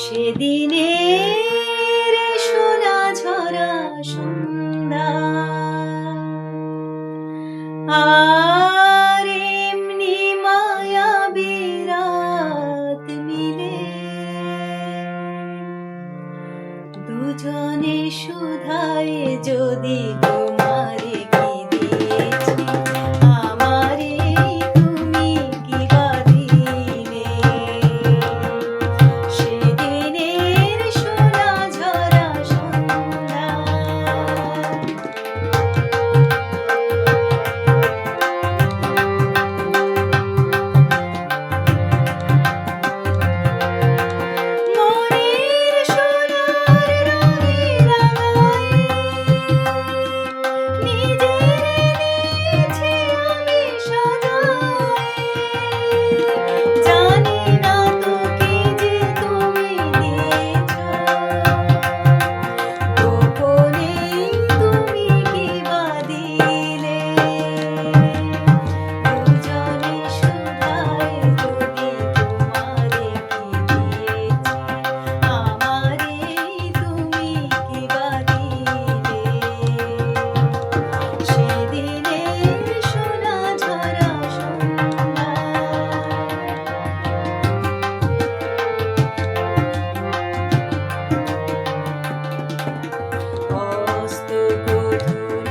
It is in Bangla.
সেদিনের সোনা ঝরা সন্ধ্যা। আর এমনি মায়াবী রাত মিলে দুজনে সুধায় যদি গো Thank you.